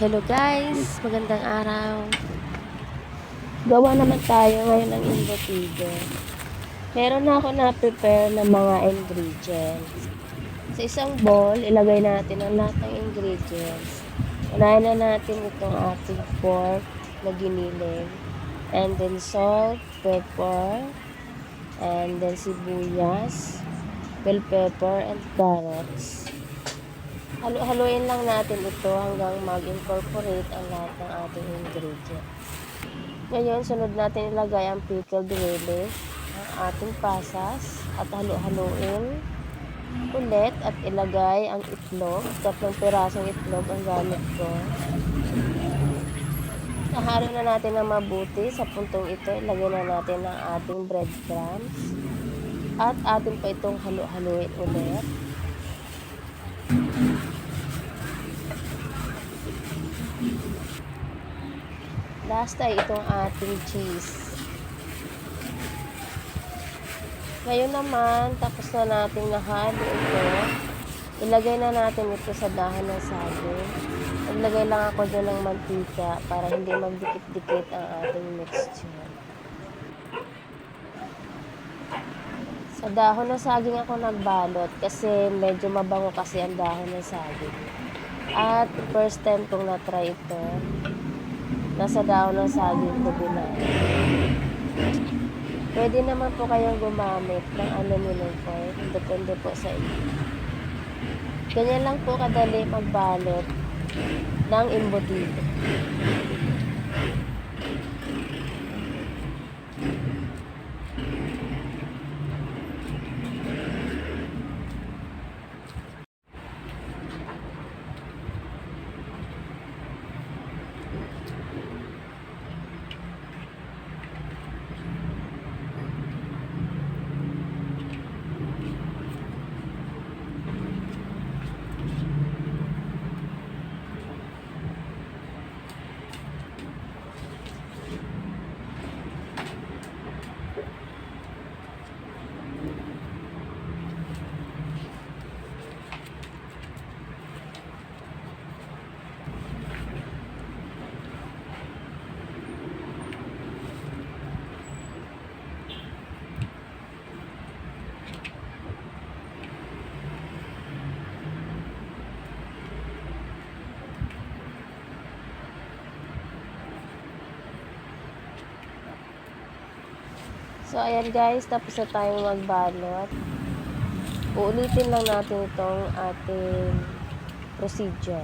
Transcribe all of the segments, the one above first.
Hello guys, magandang araw. Gawa naman tayo ngayon ng embutido. Meron na ako na-prepare ng mga ingredients. Sa isang bowl, ilagay natin ang lahat ng ingredients. Unahin na natin itong ating pork na giniling. And then salt, pepper, and then sibuyas, bell pepper, and carrots. Halo-haluin lang natin ito hanggang mag-incorporate ang lahat ng ating ingredients. Ngayon, sunod natin ilagay ang pickled relish, ang ating pasas, at halo-haluin ulit at ilagay ang itlog. Tatlong pirasong itlog ang gamit ko. Nahalo na natin ng mabuti. Sa puntong ito, ilagay na natin ang ating breadcrumbs. At atin pa itong halo-haluin ulit. Last ay itong ating cheese. Ngayon naman, tapos na natin nahalo ito. Ilagay na natin ito sa dahon ng saging. Naglagay lang ako dyan ng mantika para hindi magdikit-dikit ang ating mixture. Sa dahon ng saging ako nagbalot kasi medyo mabango kasi ang dahon ng saging. At first time kong na-try ito, nasa dahon ng saging ko binalo. Pwede naman po kayong gumamit ng aluminum foil. Depende po sa inyo. Ganyan lang po kadali magbalot ng embutido. So, ayan guys, tapos na tayong magbalot. Uulitin lang natin itong ating procedure.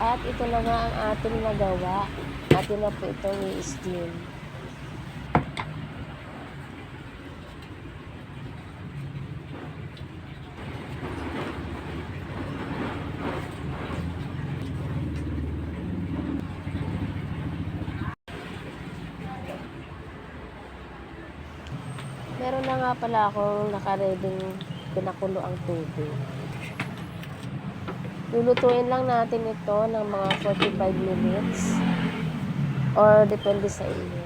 At ito na nga ang ating nagawa. Atin na po itong i-steam. Meron na nga pala akong nakareding pinakulo ang tubig. Lulutuin lang natin ito ng mga 45 minutes or depende sa inyo.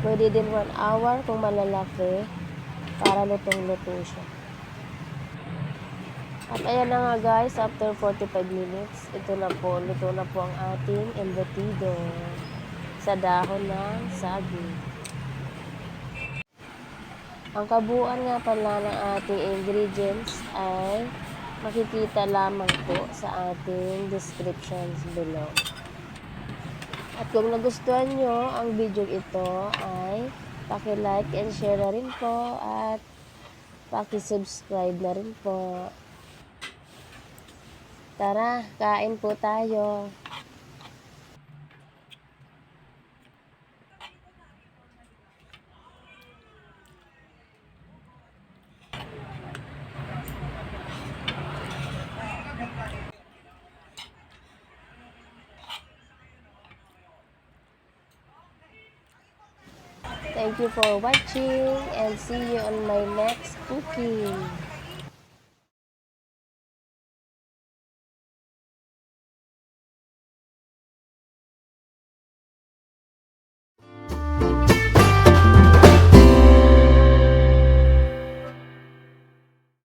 Pwede din 1 hour kung malalaki para lutong-luto siya. At ayan na nga guys, after 45 minutes, ito na po, luto na po ang ating embutido sa dahon ng saging. Ang kabuuan nga pala ng ating ingredients ay makikita lamang po sa ating descriptions below. At kung nagustuhan nyo ang video ito ay paki-like and share na rin po at paki-subscribe na rin po. Tara, kain po tayo. Thank you for watching and see you on my next cooking.